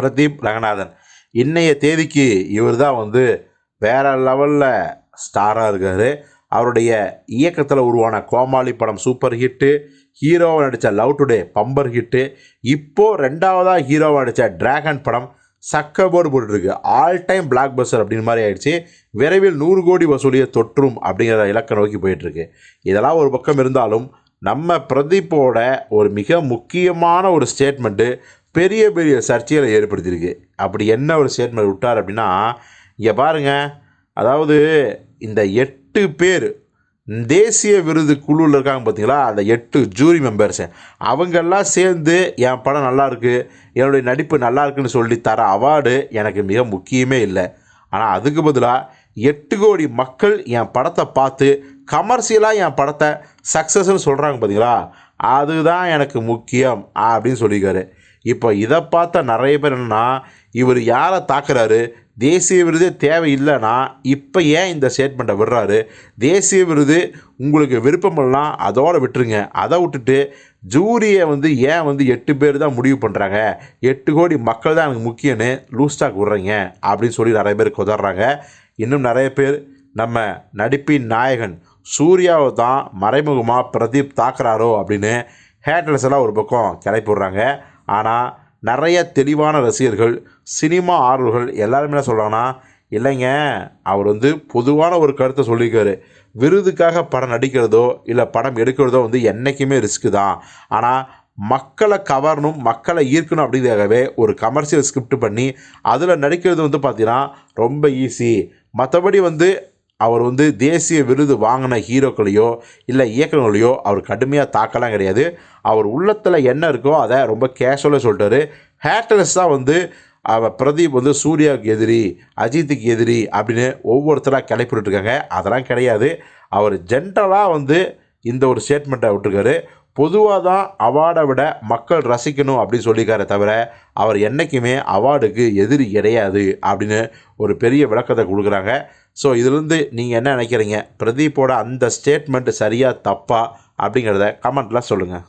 பிரதீப் ரங்கநாதன். இன்றைய தேதிக்கு இவர் தான் வந்து வேற லெவலில் ஸ்டாராக இருக்கார். அவருடைய இயக்கத்தில் உருவான கோமாளி படம் சூப்பர் ஹிட்டு ஹீரோவை நடித்த லவ் டுடே பம்பர் ஹிட்டு இப்போது ரெண்டாவதாக ஹீரோவை நடித்த டிராகன் படம் சக்க போர்டு போட்டுருக்கு ஆல் டைம் பிளாக் பஸ்டர் அப்படின்னு மாதிரி ஆயிடுச்சு. விரைவில் நூறு கோடி வசூலியை தொற்றும் அப்படிங்கிற இலக்கை நோக்கி போயிட்டுருக்கு. இதெல்லாம் ஒரு பக்கம் இருந்தாலும் நம்ம பிரதீப்போட ஒரு மிக முக்கியமான ஒரு ஸ்டேட்மெண்ட்டு பெரிய பெரிய சர்ச்சைகளை ஏற்படுத்தியிருக்கு. அப்படி என்ன ஒரு ஸ்டேட்மெண்ட் விட்டார் அப்படின்னா இங்கே பாருங்கள் அதாவது இந்த எட்டு பேர் தேசிய விருது குழுவில் இருக்காங்க பார்த்தீங்களா அந்த எட்டு ஜூரி மெம்பர்ஸு அவங்கெல்லாம் சேர்ந்து என் படம் நல்லாயிருக்கு என்னுடைய நடிப்பு நல்லா இருக்குன்னு சொல்லி தர அவார்டு எனக்கு மிக முக்கியமே இல்லை. ஆனால் அதுக்கு பதிலாக எட்டு கோடி மக்கள் என் படத்தை பார்த்து கமர்ஷியலாக என் படத்தை சக்ஸஸ்ன்னு சொல்கிறாங்க பார்த்தீங்களா அதுதான் எனக்கு முக்கியம் அப்படின்னு சொல்லியிருக்காரு. இப்போ இதை பார்த்தா நிறைய பேர் என்னென்னா இவர் யாரை தாக்குறாரு? தேசிய விருதே தேவையில்லைன்னா இப்போ ஏன் இந்த ஸ்டேட்மெண்ட்டை விடுறாரு? தேசிய விருது உங்களுக்கு விருப்பமெல்லாம் அதோடு விட்டுருங்க. அதை விட்டுட்டு ஜூரியை வந்து ஏன் வந்து எட்டு பேர் தான் முடிவு பண்ணுறாங்க எட்டு கோடி மக்கள் தான் எனக்கு முக்கியம்னு லூஸ்டாக் விடுறீங்க விட்றீங்க அப்படின்னு சொல்லி நிறைய பேர் குதறாங்க. இன்னும் நிறைய பேர் நம்ம நடிப்பின் நாயகன் சூர்யாவை தான் மறைமுகமாக பிரதீப் தாக்குறாரோ அப்படின்னு ஹேட்டர்ஸ் எல்லாம் ஒரு பக்கம் கிளப்பி விட்றாங்க. ஆனால் நிறைய தெளிவான ரசிகர்கள் சினிமா ஆர்வர்கள் எல்லாருமே என்ன சொல்கிறாங்கன்னா இல்லைங்க அவர் வந்து பொதுவான ஒரு கருத்தை சொல்லியிருக்காரு. விருதுக்காக படம் நடிக்கிறதோ இல்லை படம் எடுக்கிறதோ வந்து என்றைக்குமே ரிஸ்க்கு தான். ஆனால் மக்களை கவரணும் மக்களை ஈர்க்கணும் அப்படிங்கிறதாகவே ஒரு கமர்ஷியல் ஸ்கிரிப்ட் பண்ணி அதில் நடிக்கிறது வந்து பார்த்திங்கன்னா ரொம்ப ஈஸி மற்றபடி வந்து அவர் வந்து தேசிய விருது வாங்கின ஹீரோக்களையோ இல்லை இயக்குநர்களையோ அவர் கடுமையாக தாக்கலாம் கிடையாது. அவர் உள்ளத்தில் என்ன இருக்கோ அதை ரொம்ப கேஷுவலாக சொல்லிட்டாரு. ஹேட்டர்ஸ் தான் வந்து அவ பிரதீப் வந்து சூர்யாவுக்கு எதிரி அஜித்துக்கு எதிரி அப்படின்னு ஒவ்வொருத்தராக கிளப்பிட்டுருக்காங்க அதெல்லாம் கிடையாது. அவர் ஜென்ரலாக வந்து இந்த ஒரு ஸ்டேட்மெண்ட்டை விட்டுருக்காரு. பொதுவாக தான் அவார்டை விட மக்கள் ரசிக்கணும் அப்படின்னு சொல்லியிருக்காரே தவிர அவர் என்றைக்குமே அவார்டுக்கு எதிரி கிடையாது அப்படின்னு ஒரு பெரிய விளக்கத்தை கொடுக்குறாங்க. ஸோ இதுலேருந்து நீங்கள் என்ன நினைக்கிறீங்க? பிரதீப்போட அந்த ஸ்டேட்மெண்ட் சரியாக தப்பா அப்படிங்கிறத கமெண்ட்டில் சொல்லுங்கள்